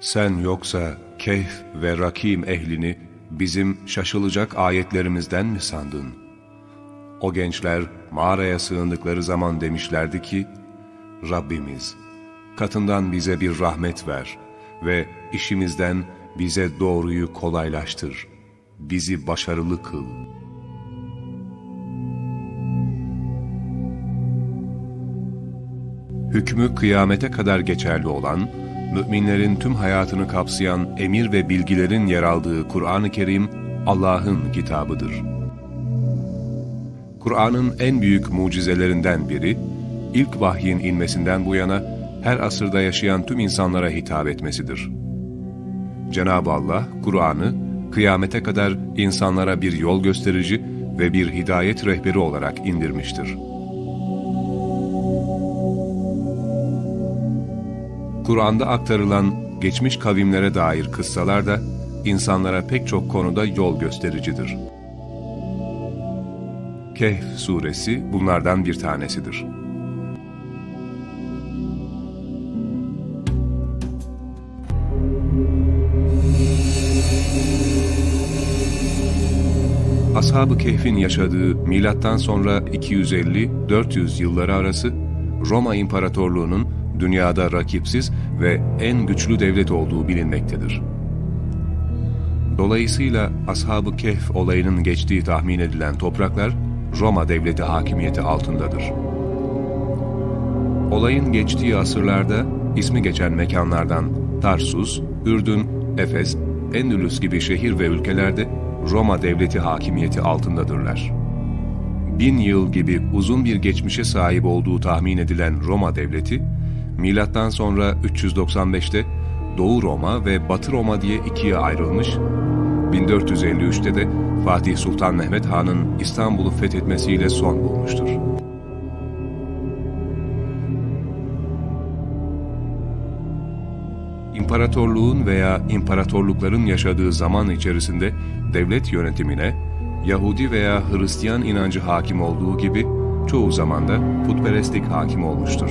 Sen yoksa Kehf ve Rakim ehlini bizim şaşılacak ayetlerimizden mi sandın? O gençler mağaraya sığındıkları zaman demişlerdi ki, Rabbimiz, katından bize bir rahmet ver ve işimizden bize doğruyu kolaylaştır. Bizi başarılı kıl. Hükmü kıyamete kadar geçerli olan, müminlerin tüm hayatını kapsayan emir ve bilgilerin yer aldığı Kur'an-ı Kerim, Allah'ın kitabıdır. Kur'an'ın en büyük mucizelerinden biri, ilk vahyin inmesinden bu yana her asırda yaşayan tüm insanlara hitap etmesidir. Cenab-ı Allah, Kur'an'ı kıyamete kadar insanlara bir yol gösterici ve bir hidayet rehberi olarak indirmiştir. Kur'an'da aktarılan geçmiş kavimlere dair kıssalar da insanlara pek çok konuda yol göstericidir. Kehf suresi bunlardan bir tanesidir. Ashab-ı Kehf'in yaşadığı milattan sonra 250-400 yılları arası Roma İmparatorluğu'nun dünyada rakipsiz ve en güçlü devlet olduğu bilinmektedir. Dolayısıyla Ashab-ı Kehf olayının geçtiği tahmin edilen topraklar Roma devleti hakimiyeti altındadır. Olayın geçtiği asırlarda ismi geçen mekanlardan Tarsus, Ürdün, Efes, Endülüs gibi şehir ve ülkelerde Roma devleti hakimiyeti altındadırlar. Bin yıl gibi uzun bir geçmişe sahip olduğu tahmin edilen Roma devleti, milattan sonra 395'te Doğu Roma ve Batı Roma diye ikiye ayrılmış, 1453'te de Fatih Sultan Mehmet Han'ın İstanbul'u fethetmesiyle son bulmuştur. İmparatorluğun veya imparatorlukların yaşadığı zaman içerisinde devlet yönetimine Yahudi veya Hristiyan inancı hakim olduğu gibi çoğu zamanda putperestlik hakim olmuştur.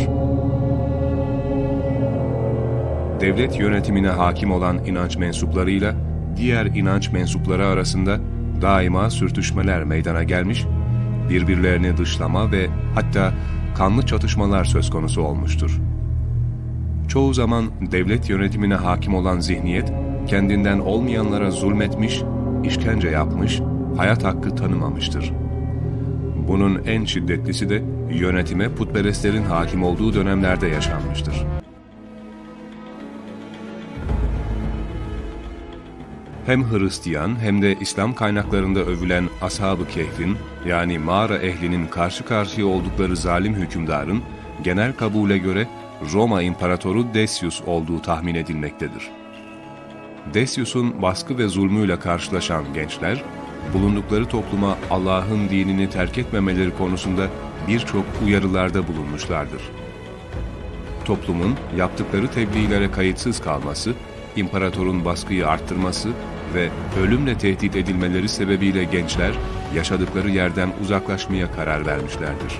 Devlet yönetimine hakim olan inanç mensuplarıyla diğer inanç mensupları arasında daima sürtüşmeler meydana gelmiş, birbirlerini dışlama ve hatta kanlı çatışmalar söz konusu olmuştur. Çoğu zaman devlet yönetimine hakim olan zihniyet, kendinden olmayanlara zulmetmiş, işkence yapmış, hayat hakkı tanımamıştır. Bunun en şiddetlisi de yönetime putperestlerin hakim olduğu dönemlerde yaşanmıştır. Hem Hristiyan hem de İslam kaynaklarında övülen Ashab-ı Kehf'in yani mağara ehlinin karşı karşıya oldukları zalim hükümdarın genel kabule göre Roma İmparatoru Decius olduğu tahmin edilmektedir. Decius'un baskı ve zulmüyle karşılaşan gençler, bulundukları topluma Allah'ın dinini terk etmemeleri konusunda birçok uyarılarda bulunmuşlardır. Toplumun yaptıkları tebliğlere kayıtsız kalması, imparatorun baskıyı arttırması ve ölümle tehdit edilmeleri sebebiyle gençler yaşadıkları yerden uzaklaşmaya karar vermişlerdir.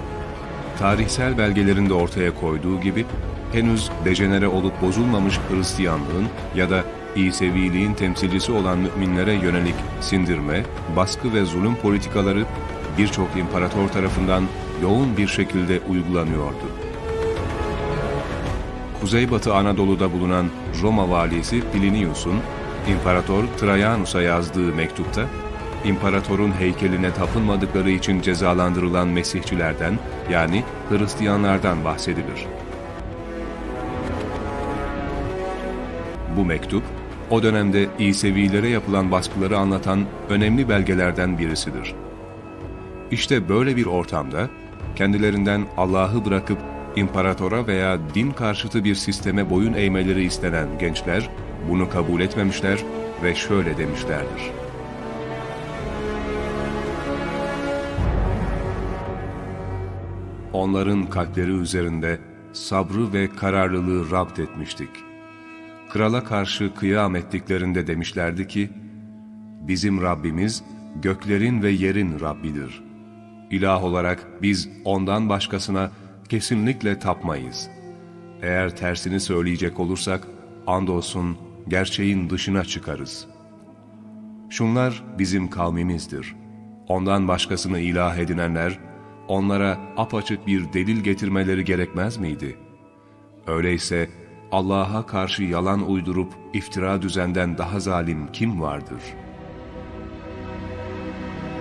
Tarihsel belgelerinde ortaya koyduğu gibi henüz dejenere olup bozulmamış Hristiyanlığın ya da İseviliğin temsilcisi olan müminlere yönelik sindirme, baskı ve zulüm politikaları birçok imparator tarafından yoğun bir şekilde uygulanıyordu. Kuzeybatı Anadolu'da bulunan Roma valisi Plinius'un İmparator Trajanus'a yazdığı mektupta, imparatorun heykeline tapınmadıkları için cezalandırılan Mesihçilerden yani Hristiyanlardan bahsedilir. Bu mektup, o dönemde İsevilere yapılan baskıları anlatan önemli belgelerden birisidir. İşte böyle bir ortamda kendilerinden Allah'ı bırakıp imparatora veya din karşıtı bir sisteme boyun eğmeleri istenen gençler bunu kabul etmemişler ve şöyle demişlerdir. Onların kalpleri üzerinde sabrı ve kararlılığı rapt etmiştik. Krala karşı kıyam ettiklerinde demişlerdi ki, Bizim Rabbimiz göklerin ve yerin Rabbidir. İlah olarak biz ondan başkasına kesinlikle tapmayız. Eğer tersini söyleyecek olursak, andolsun gerçeğin dışına çıkarız. Şunlar bizim kavmimizdir. Ondan başkasını ilah edinenler, onlara apaçık bir delil getirmeleri gerekmez miydi? Öyleyse Allah'a karşı yalan uydurup iftira düzenden daha zalim kim vardır?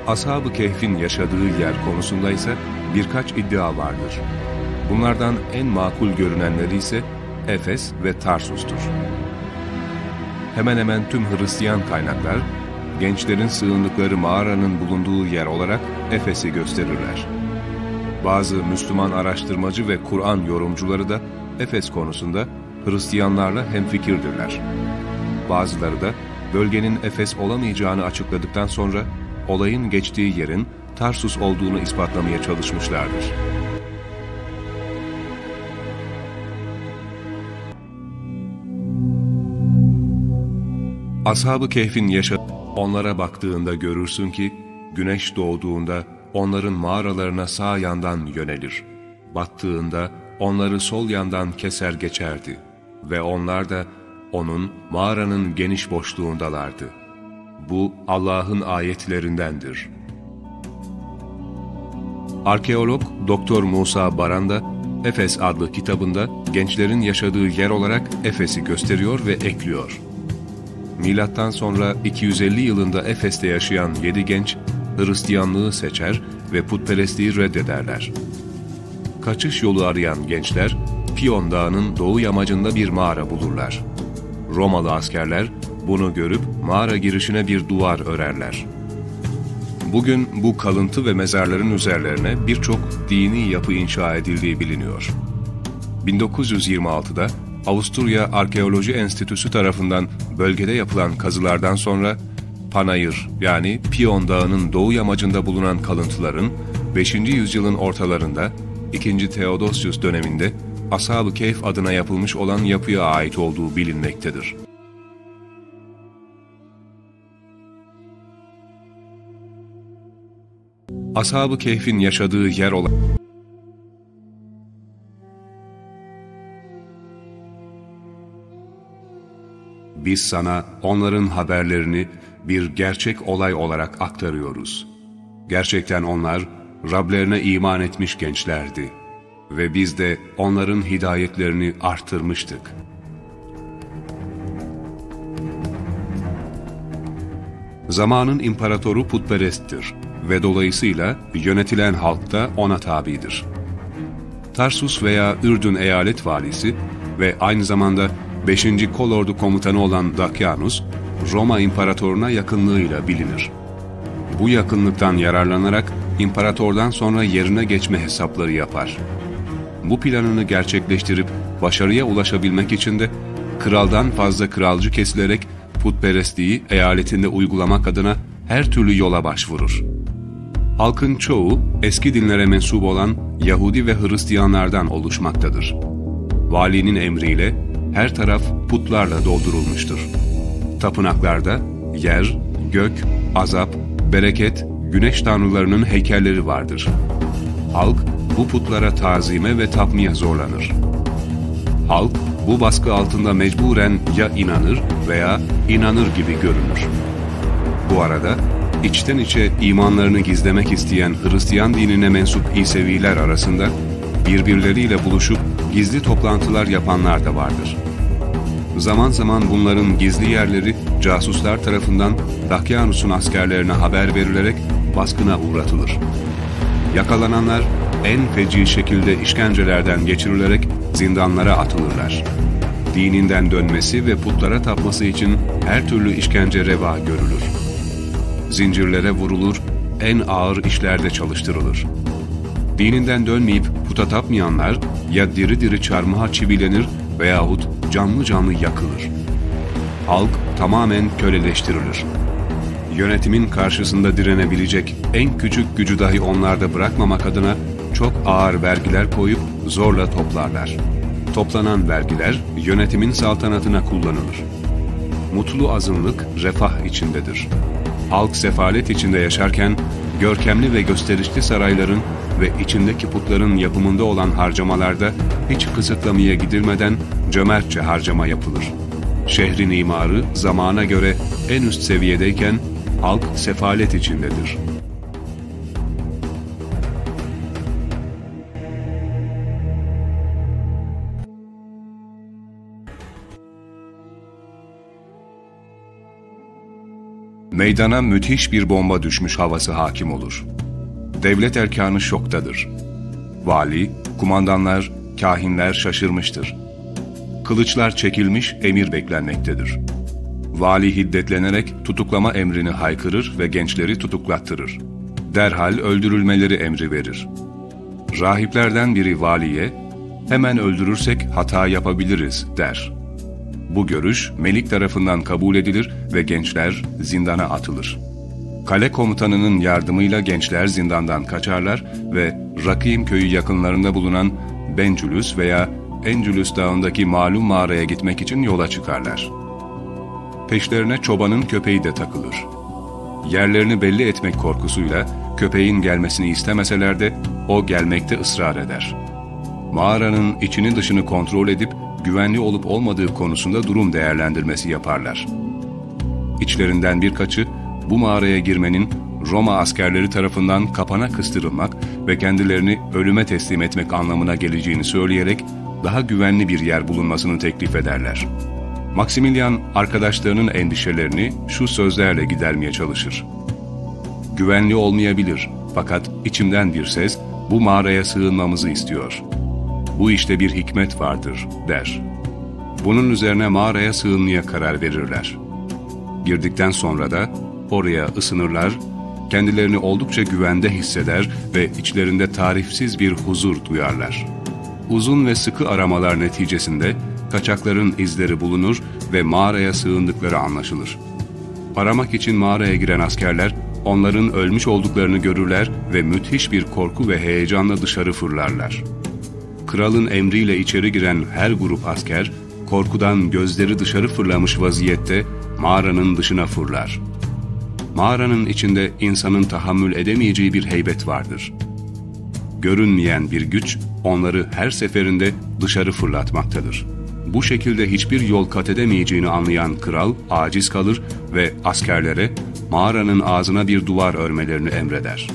Ashab-ı Kehf'in yaşadığı yer konusunda ise birkaç iddia vardır. Bunlardan en makul görünenleri ise Efes ve Tarsus'tur. Hemen hemen tüm Hristiyan kaynaklar, gençlerin sığındıkları mağaranın bulunduğu yer olarak Efes'i gösterirler. Bazı Müslüman araştırmacı ve Kur'an yorumcuları da Efes konusunda Hristiyanlarla hemfikirdirler. Bazıları da bölgenin Efes olamayacağını açıkladıktan sonra olayın geçtiği yerin Tarsus olduğunu ispatlamaya çalışmışlardır. Ashab-ı Kehf'in yaşadığı onlara baktığında görürsün ki güneş doğduğunda onların mağaralarına sağ yandan yönelir. Battığında onları sol yandan keser geçerdi ve onlar da onun mağaranın geniş boşluğundalardı. Bu Allah'ın ayetlerindendir. Arkeolog Doktor Musa Baran Efes adlı kitabında gençlerin yaşadığı yer olarak Efes'i gösteriyor ve ekliyor. Milattan sonra 250 yılında Efes'te yaşayan yedi genç Hristiyanlığı seçer ve putperestliği reddederler. Kaçış yolu arayan gençler Piyon Dağı'nın doğu yamacında bir mağara bulurlar. Romalı askerler bunu görüp mağara girişine bir duvar örerler. Bugün bu kalıntı ve mezarların üzerlerine birçok dini yapı inşa edildiği biliniyor. 1926'da Avusturya Arkeoloji Enstitüsü tarafından bölgede yapılan kazılardan sonra Panayır yani Piyon Dağı'nın doğu yamacında bulunan kalıntıların 5. yüzyılın ortalarında 2. Theodosius döneminde Ashab-ı Keyf adına yapılmış olan yapıya ait olduğu bilinmektedir. Ashab-ı Kehf'in yaşadığı yer olan Biz sana onların haberlerini bir gerçek olay olarak aktarıyoruz. Gerçekten onlar Rablerine iman etmiş gençlerdi ve biz de onların hidayetlerini artırmıştık. Zamanın imparatoru putperesttir ve dolayısıyla yönetilen halk da ona tabidir. Tarsus veya Ürdün eyalet valisi ve aynı zamanda 5. Kolordu komutanı olan Dakyanus, Roma imparatoruna yakınlığıyla bilinir. Bu yakınlıktan yararlanarak imparatordan sonra yerine geçme hesapları yapar. Bu planını gerçekleştirip başarıya ulaşabilmek için de kraldan fazla kralcı kesilerek putperestliği eyaletinde uygulamak adına her türlü yola başvurur. Halkın çoğu eski dinlere mensup olan Yahudi ve Hristiyanlardan oluşmaktadır. Valinin emriyle her taraf putlarla doldurulmuştur. Tapınaklarda yer, gök, azap, bereket, güneş tanrılarının heykelleri vardır. Halk bu putlara tazime ve tapmaya zorlanır. Halk bu baskı altında mecburen ya inanır veya inanır gibi görünür. Bu arada içten içe imanlarını gizlemek isteyen Hristiyan dinine mensup İseviler arasında birbirleriyle buluşup gizli toplantılar yapanlar da vardır. Zaman zaman bunların gizli yerleri casuslar tarafından Dakyanus'un askerlerine haber verilerek baskına uğratılır. Yakalananlar en feci şekilde işkencelerden geçirilerek zindanlara atılırlar. Dininden dönmesi ve putlara tapması için her türlü işkence reva görülür. Zincirlere vurulur, en ağır işlerde çalıştırılır. Dininden dönmeyip puta tapmayanlar ya diri diri çarmıha çivilenir veyahut canlı canlı yakılır. Halk tamamen köleleştirilir. Yönetimin karşısında direnebilecek en küçük gücü dahi onlarda bırakmamak adına çok ağır vergiler koyup zorla toplarlar. Toplanan vergiler yönetimin saltanatına kullanılır. Mutlu azınlık refah içindedir. Halk sefalet içinde yaşarken görkemli ve gösterişli sarayların ve içindeki putların yapımında olan harcamalarda hiç kısıtlamaya gidilmeden cömertçe harcama yapılır. Şehrin imarı zamana göre en üst seviyedeyken halk sefalet içindedir. Meydana müthiş bir bomba düşmüş havası hakim olur. Devlet erkanı şoktadır. Vali, kumandanlar, kahinler şaşırmıştır. Kılıçlar çekilmiş, emir beklenmektedir. Vali hiddetlenerek tutuklama emrini haykırır ve gençleri tutuklattırır. Derhal öldürülmeleri emri verir. Rahiplerden biri valiye, hemen öldürürsek hata yapabiliriz der. Bu görüş Melik tarafından kabul edilir ve gençler zindana atılır. Kale komutanının yardımıyla gençler zindandan kaçarlar ve Rakim köyü yakınlarında bulunan Bencülüs veya Encülüs dağındaki malum mağaraya gitmek için yola çıkarlar. Peşlerine çobanın köpeği de takılır. Yerlerini belli etmek korkusuyla köpeğin gelmesini istemeseler de o gelmekte ısrar eder. Mağaranın içini dışını kontrol edip güvenli olup olmadığı konusunda durum değerlendirmesi yaparlar. İçlerinden birkaçı bu mağaraya girmenin Roma askerleri tarafından kapana kıstırılmak ve kendilerini ölüme teslim etmek anlamına geleceğini söyleyerek daha güvenli bir yer bulunmasını teklif ederler. Maximilian arkadaşlarının endişelerini şu sözlerle gidermeye çalışır. Güvenli olmayabilir fakat içimden bir ses bu mağaraya sığınmamızı istiyor. Bu işte bir hikmet vardır der. Bunun üzerine mağaraya sığınmaya karar verirler. Girdikten sonra da oraya ısınırlar, kendilerini oldukça güvende hisseder ve içlerinde tarifsiz bir huzur duyarlar. Uzun ve sıkı aramalar neticesinde kaçakların izleri bulunur ve mağaraya sığındıkları anlaşılır. Aramak için mağaraya giren askerler onların ölmüş olduklarını görürler ve müthiş bir korku ve heyecanla dışarı fırlarlar. Kralın emriyle içeri giren her grup asker korkudan gözleri dışarı fırlamış vaziyette mağaranın dışına fırlar. Mağaranın içinde insanın tahammül edemeyeceği bir heybet vardır. Görünmeyen bir güç onları her seferinde dışarı fırlatmaktadır. Bu şekilde hiçbir yol kat edemeyeceğini anlayan kral aciz kalır ve askerlere mağaranın ağzına bir duvar örmelerini emreder.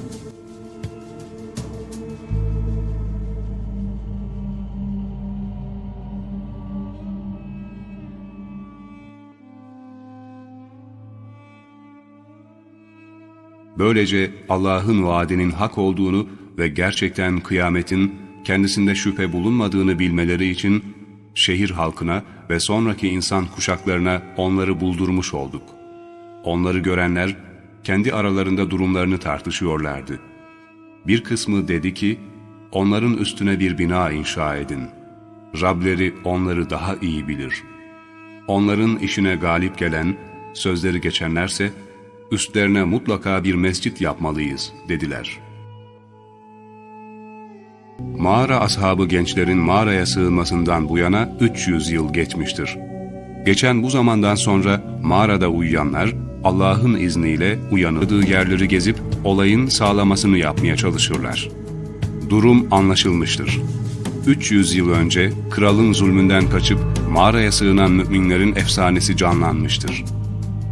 Böylece Allah'ın vaadinin hak olduğunu ve gerçekten kıyametin kendisinde şüphe bulunmadığını bilmeleri için şehir halkına ve sonraki insan kuşaklarına onları buldurmuş olduk. Onları görenler kendi aralarında durumlarını tartışıyorlardı. Bir kısmı dedi ki, onların üstüne bir bina inşa edin. Rableri onları daha iyi bilir. Onların işine galip gelen, sözleri geçenlerse, üstlerine mutlaka bir mescit yapmalıyız dediler. Mağara ashabı gençlerin mağaraya sığınmasından bu yana 300 yıl geçmiştir. Geçen bu zamandan sonra mağarada uyuyanlar Allah'ın izniyle uyanıdığı yerleri gezip olayın sağlamasını yapmaya çalışırlar. Durum anlaşılmıştır. 300 yıl önce kralın zulmünden kaçıp mağaraya sığınan müminlerin efsanesi canlanmıştır.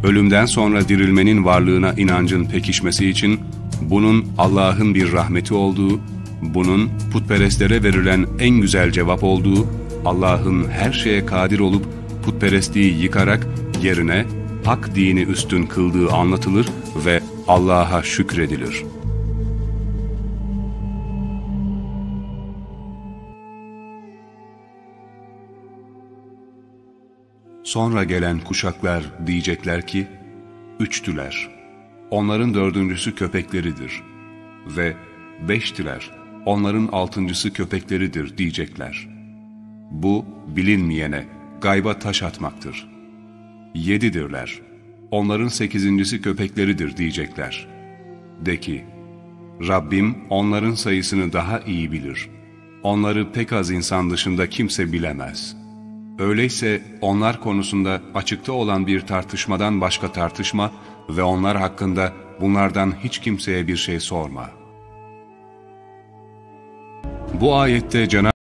Ölümden sonra dirilmenin varlığına inancın pekişmesi için bunun Allah'ın bir rahmeti olduğu, bunun putperestlere verilen en güzel cevap olduğu, Allah'ın her şeye kadir olup putperestliği yıkarak yerine hak dini üstün kıldığı anlatılır ve Allah'a şükredilir. Sonra gelen kuşaklar diyecekler ki, üçtüler, onların dördüncüsü köpekleridir ve beştiler, onların altıncısı köpekleridir diyecekler. Bu bilinmeyene, gayba taş atmaktır. Yedidirler, onların sekizincisi köpekleridir diyecekler. De ki, Rabbim onların sayısını daha iyi bilir. Onları pek az insan dışında kimse bilemez.'' Öyleyse onlar konusunda açıkta olan bir tartışmadan başka tartışma ve onlar hakkında bunlardan hiç kimseye bir şey sorma. Bu ayette Cenab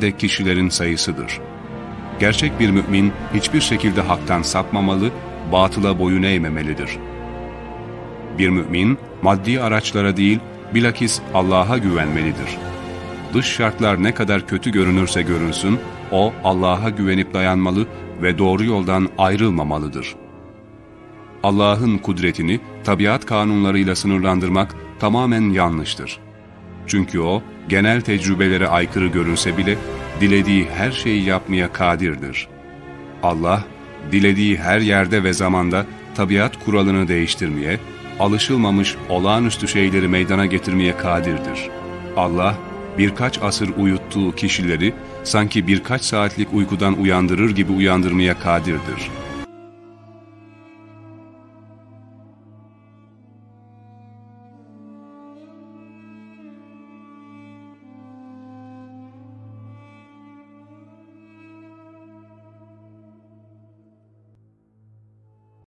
de kişilerin sayısıdır. Gerçek bir mümin hiçbir şekilde haktan sapmamalı, batıla boyun eğmemelidir. Bir mümin maddi araçlara değil, bilakis Allah'a güvenmelidir. Dış şartlar ne kadar kötü görünürse görünsün, o Allah'a güvenip dayanmalı ve doğru yoldan ayrılmamalıdır. Allah'ın kudretini tabiat kanunlarıyla sınırlandırmak tamamen yanlıştır. Çünkü o, genel tecrübelere aykırı görünse bile, dilediği her şeyi yapmaya kadirdir. Allah, dilediği her yerde ve zamanda tabiat kuralını değiştirmeye, alışılmamış olağanüstü şeyleri meydana getirmeye kadirdir. Allah, birkaç asır uyuttuğu kişileri sanki birkaç saatlik uykudan uyandırır gibi uyandırmaya kadirdir.''